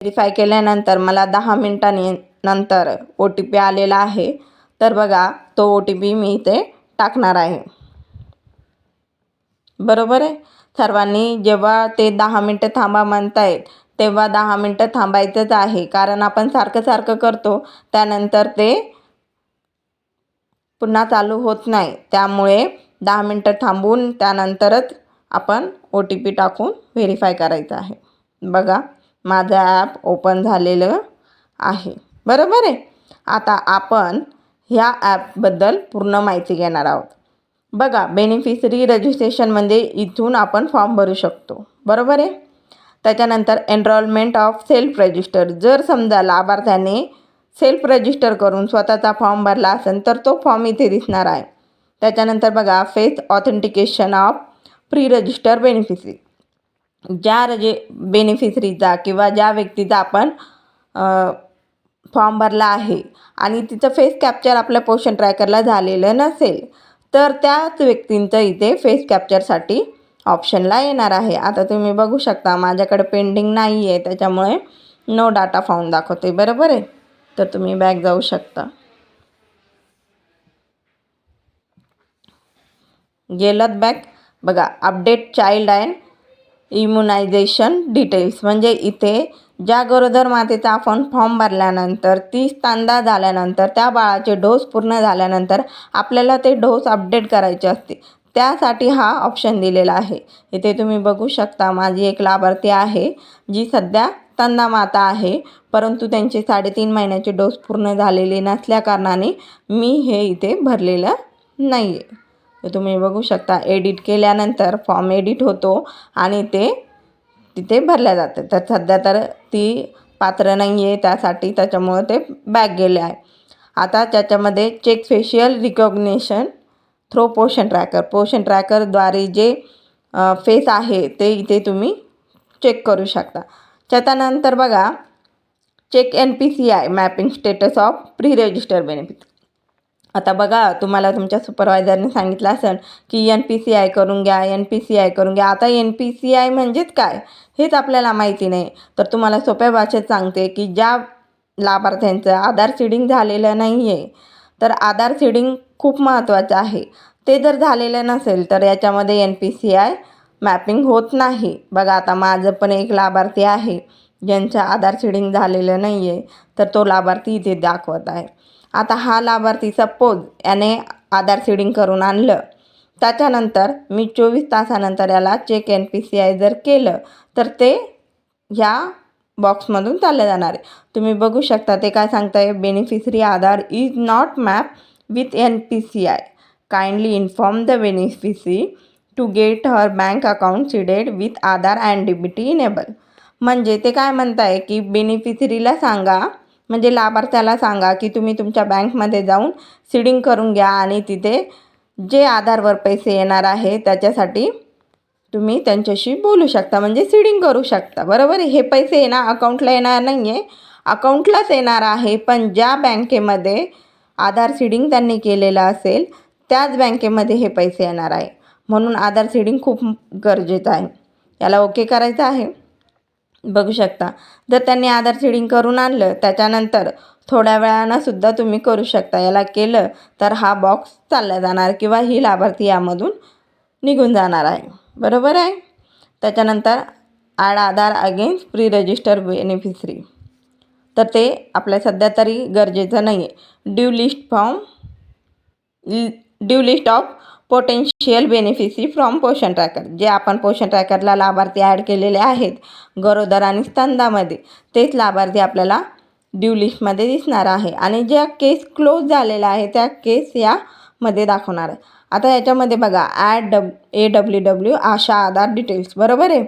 Verify केल्यानंतर मला दहा मिनिटांनी नंतर ओ टी पी आलेला आहे. तर बघा तो ओ टी पी मी इथे टाकणार आहे. बरोबर आहे? सर्वांनी जेव्हा ते दहा मिनटं थांबा म्हणतायत तेव्हा दहा मिनटं थांबायचंच आहे. कारण आपण सारखं सारखं करतो त्यानंतर ते पुन्हा चालू होत नाही. त्यामुळे दहा मिनटं थांबून त्यानंतरच आपण ओ टी पी टाकून व्हेरीफाय करायचं आहे. बघा. माझं ॲप ओपन झालेलं आहे. बरोबर आहे? आता आपण ह्या ॲपबद्दल पूर्ण माहिती घेणार आहोत. बघा बेनिफिशरी रजिस्ट्रेशन म्हणजे इथून आपण फॉर्म भरू शकतो. बरोबर आहे? त्याच्यानंतर एनरोलमेंट ऑफ सेल्फ रजिस्टर जर समजा लाभार्थ्याने सेल्फ रजिस्टर करून स्वतःचा फॉर्म भरला असेल तर तो फॉर्म इथे दिसणार आहे. त्याच्यानंतर बघा face authentication of pre register beneficiary ज्या रजे बेनिफिशरीचा किंवा ज्या व्यक्तीचा आपण फॉर्म भरला आहे आणि तिचं फेस कॅप्चर आपल्या पोषण ट्रॅकरला झालेलं नसेल तर त्याच व्यक्तींचं इथे फेस कॅप्चरसाठी ऑप्शनला येणार आहे. आता तुम्ही बघू शकता माझ्याकडे पेंडिंग नाही आहे त्याच्यामुळे नो डाटा फाउंड दाखवते. बरोबर आहे? तर तुम्ही बॅक जाऊ शकता. गेलत बॅक बघा update child and immunization details म्हणजे इथे ज्या गरोदर मातेचा आपण फॉर्म भरल्यानंतर तीस तांदा झाल्यानंतर त्या बाळाचे डोस पूर्ण झाल्यानंतर आपल्याला ते डोस अपडेट करायचे असते. त्यासाठी हा ऑप्शन दिलेला आहे. इथे तुम्ही बघू शकता माझी एक लाभार्थी आहे जी सध्या तंदा माता आहे परंतु त्यांचे साडेतीन महिन्याचे डोस पूर्ण झालेले नसल्याकारणाने मी हे इथे भरलेलं नाही आहे तर तुम्ही बघू शकता एडिट केल्यानंतर फॉर्म एडिट होतो आणि ते तिथे भरल्या जाते तर सध्या तर ती पात्र नाही आहे त्यासाठी त्याच्यामुळं ते बॅक गेले आहे. आता त्याच्यामध्ये check facial recognition through Poshan tracker Poshan ट्रॅकरद्वारे जे फेस आहे ते इथे तुम्ही चेक करू शकता. त्याच्यानंतर बघा check N P C I mapping status of pre register benefit आता बघा तुम्हाला तुमच्या सुपरवायझरने सांगितलं असेल की एन पी सी आय करून घ्या एन पी सी आय करून घ्या. आता एन पी सी आय म्हणजेच काय? हेच आपल्याला माहिती नाही. तर तुम्हाला सोप्या भाषेत सांगते की ज्या लाभार्थ्यांचं आधार सीडिंग झालेलं नाही आहे तर आधार सीडिंग खूप महत्त्वाचं आहे. ते जर झालेलं नसेल तर याच्यामध्ये N P C I mapping होत नाही. बघा आता माझं पण एक लाभार्थी आहे ज्यांचं आधार सीडिंग झालेलं नाही आहे तर तो लाभार्थी इथे दाखवत आहे. आता हा लाभार्थी सपोज याने आधार सीडिंग करून आणलं. त्याच्यानंतर मी चोवीस तासानंतर याला check N P C I जर केलं तर ते ह्या बॉक्समधून चाललं जाणार आहे. तुम्ही बघू शकता ते काय सांगतं आहे beneficiary Aadhaar is not map with N P C I kindly inform the beneficiary to get her bank account seeded with Aadhaar and DBT enable म्हणजे ते काय म्हणत आहे की बेनिफिशरीला सांगा म्हणजे लाभार्थ्याला सांगा की तुम्ही तुमच्या बँकमध्ये जाऊन सीडिंग करून घ्या आणि तिथे जे आधारवर पैसे येणार आहे त्याच्यासाठी तुम्ही त्यांच्याशी बोलू शकता म्हणजे सीडिंग करू शकता. बरोबर? हे पैसे येणार अकाउंटला येणार नाही आहे अकाउंटलाच येणार आहे पण ज्या बँकेमध्ये आधार सीडिंग त्यांनी केलेलं असेल त्याच बँकेमध्ये हे पैसे येणार आहे. म्हणून आधार सीडिंग खूप गरजेचं आहे. याला ओके करायचं आहे? बघू शकता. जर त्यांनी आधार सीडिंग करून आणलं त्याच्यानंतर थोड्या वेळानं सुद्धा तुम्ही करू शकता. याला केलं तर हा बॉक्स चालला जाणार किंवा ही लाभार्थी यामधून निघून जाणार आहे. बरोबर आहे? त्याच्यानंतर add Aadhaar against pre register beneficiary तर ते आपल्या सध्या तरी गरजेचं नाही आहे due list form due list of potential beneficiary from Poshan tracker जे आपण पोषण ट्रॅकरला लाभार्थी ॲड केलेले आहेत गरोदर आणि स्तंदामध्ये तेच लाभार्थी आपल्याला ड्यू लिस्टमध्ये दिसणार आहे. आणि ज्या केस क्लोज झालेला आहे त्या केस यामध्ये दाखवणार आहे. आता याच्यामध्ये बघा add dub A W W Asha Aadhaar details बरोबर आहे?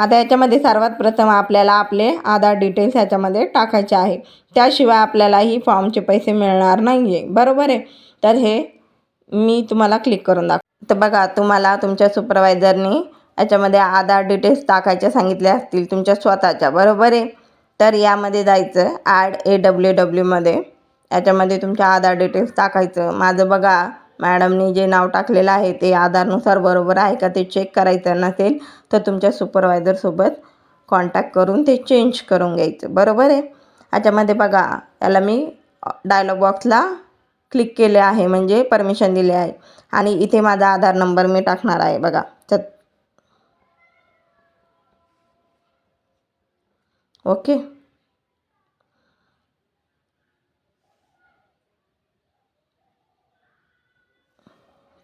आता याच्यामध्ये सर्वात प्रथम आपल्याला आपले आधार डिटेल्स याच्यामध्ये टाकायचे आहे. त्याशिवाय आपल्याला ही फॉर्मचे पैसे मिळणार नाही आहे बरोबर आहे? तर हे मी तुम्हाला क्लिक करून दाख तर बघा तुम्हाला तुमच्या सुपरवायझरनी याच्यामध्ये आधार डिटेल्स टाकायच्या सांगितल्या असतील तुमच्या स्वतःच्या. बरोबर आहे? तर यामध्ये जायचं ॲड ए डब्ल्यू डब्ल्यूमध्ये याच्यामध्ये तुमच्या आधार डिटेल्स टाकायचं. माझं बघा मॅडमनी जे नाव टाकलेलं आहे ते आधारनुसार बरोबर आहे का ते चेक करायचं नसेल तर तुमच्या सुपरवायझरसोबत कॉन्टॅक्ट करून ते चेंज करून घ्यायचं. बरोबर आहे? याच्यामध्ये बघा याला मी डायलॉग बॉक्सला क्लिक केले आहे म्हणजे परमिशन दिले आहे. आणि इथे माझा आधार नंबर मी टाकणार आहे बघा. च ओके.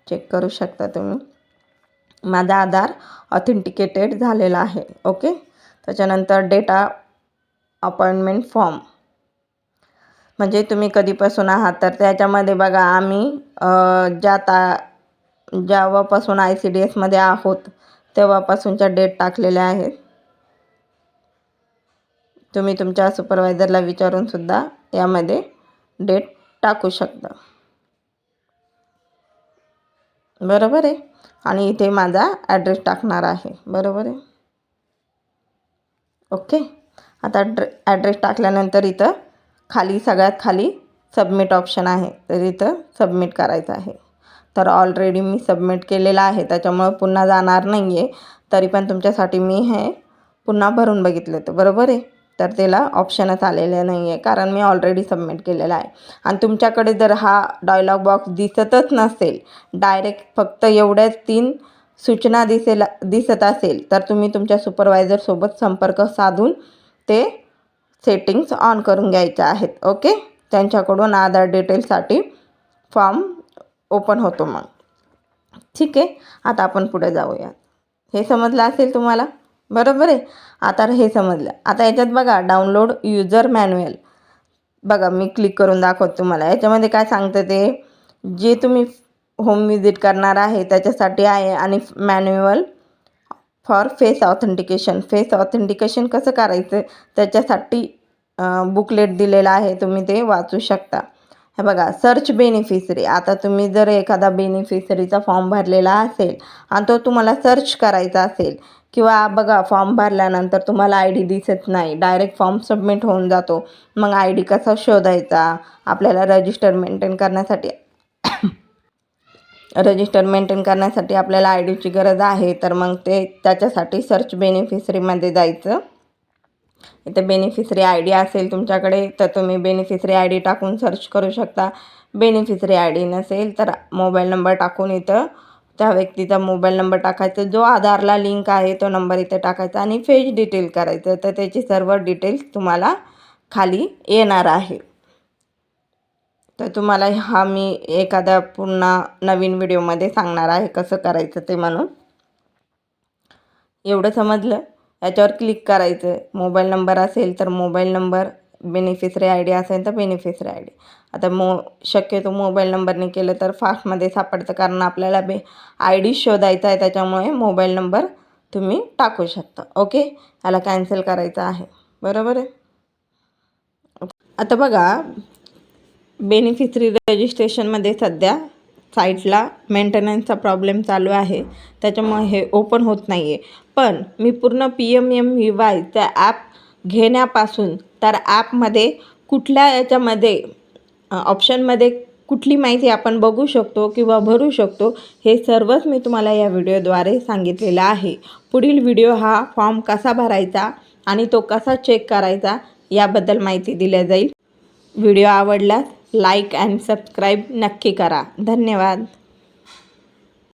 चेक करू शकता तुम्ही. माझा आधार ऑथेंटिकेटेड झालेला आहे ओके. त्याच्यानंतर डेटा अपॉइंटमेंट फॉर्म म्हणजे तुम्ही कधीपासून आहात? तर त्याच्यामध्ये बघा आम्ही ज्या ता जेव्हापासून आय सी डी एसमध्ये आहोत तेव्हापासूनच्या डेट टाकलेल्या आहेत. तुम्ही तुमच्या सुपरवायझरला विचारूनसुद्धा यामध्ये डेट टाकू शकता. बरोबर आहे? आणि इथे माझा ॲड्रेस टाकणार आहे. बरोबर आहे? ओके आता ड्रे ॲड्रेस टाकल्यानंतर इथं खाली सगळ्यात खाली सबमिट ऑप्शन आहे. तर इथं सबमिट करायचं आहे. तर ऑलरेडी मी सबमिट केलेलं आहे. त्याच्यामुळं पुन्हा जाणार नाही आहे तरी पण तुमच्यासाठी मी हे पुन्हा भरून बघितलं होतं. बरोबर आहे? तर त्याला ऑप्शनच आलेले नाही आहे कारण मी ऑलरेडी सबमिट केलेला आहे. आणि तुमच्याकडे जर हा डायलॉग बॉक्स दिसतच नसेल डायरेक्ट फक्त एवढ्याच तीन सूचना दिसेल दिसत असेल तर तुम्ही तुमच्या सुपरवायझरसोबत संपर्क साधून ते सेटिंग्स ऑन करून घ्यायच्या आहेत ओके त्यांच्याकडून आधार डिटेलसाठी फॉर्म ओपन होतो मग. ठीक आहे आता आपण पुढे जाऊया. हे समजलं असेल तुम्हाला? बरोबर आहे? आता हे समजलं. आता याच्यात बघा डाउनलोड युजर मॅन्युअल बघा मी क्लिक करून दाखवतो तुम्हाला. याच्यामध्ये काय सांगतं ते? जे तुम्ही होम विजिट करणार आहे त्याच्यासाठी आहे आणि manual for face authentication. Face authentication कसं करायचं? त्याच्यासाठी बुकलेट दिलेलं आहे तुम्ही ते वाचू शकता. हे बघा सर्च बेनिफिशरी आता तुम्ही जर एखादा बेनिफिशरीचा फॉर्म भरलेला असेल आणि तो तुम्हाला सर्च करायचा असेल किंवा बघा फॉर्म भरल्यानंतर तुम्हाला आय डी दिसत नाही डायरेक्ट फॉर्म सबमिट होऊन जातो. मग आय डी कसा शोधायचा? आपल्याला रजिस्टर मेंटेन करण्यासाठी रजिस्टर मेंटेन करण्यासाठी आपल्याला आय डीची गरज आहे तर मग ते त्याच्यासाठी सर्च बेनिफिशरीमध्ये जायचं. इथं बेनिफिशरी आय डी असेल तुमच्याकडे तर तुम्ही बेनिफिशरी आय डी टाकून सर्च करू शकता. बेनिफिशरी आय डी नसेल तर मोबाईल नंबर टाकून इथं त्या व्यक्तीचा मोबाईल नंबर टाकायचा. जो आधारला लिंक आहे तो नंबर इथे टाकायचा आणि फेज डिटेल करायचं. तर त्याची सर्व डिटेल्स तुम्हाला खाली येणार आहे. तर तुम्हाला हा मी एखाद्या पुन्हा नवीन व्हिडिओमध्ये सांगणार आहे कसं करायचं ते म्हणून. एवढं समजलं? याच्यावर क्लिक करायचं मोबाईल नंबर असेल तर mobile number beneficiary I D असेल तर बेनिफिशरी आय डी आता मो शक्यतो मोबाईल नंबरने केलं तर फास्टमध्ये सापडतं कारण आपल्याला बे आय डी शोधायचा आहे त्याच्यामुळे मोबाईल नंबर तुम्ही टाकू शकता. ओके? याला कॅन्सल करायचं आहे. बरोबर आहे? आता बघा बेनिफिशरी रजिस्ट्रेशनमध्ये सध्या साईटला मेंटेनन्सचा प्रॉब्लेम चालू आहे. त्याच्यामुळे हे ओपन होत नाही आहे पण मी पूर्ण पी एम एम व्ही वायचा ॲप घेण्यापासून तर ॲपमध्ये कुठल्या याच्यामध्ये ऑप्शनमध्ये कुठली माहिती आपण बघू शकतो किंवा भरू शकतो हे सर्वच मी तुम्हाला या व्हिडिओद्वारे सांगितलेलं आहे. पुढील व्हिडिओ हा फॉर्म कसा भरायचा आणि तो कसा चेक करायचा याबद्दल माहिती दिल्या जाईल. व्हिडिओ आवडल्यास लाईक अँड सबस्क्राईब नक्की करा. धन्यवाद.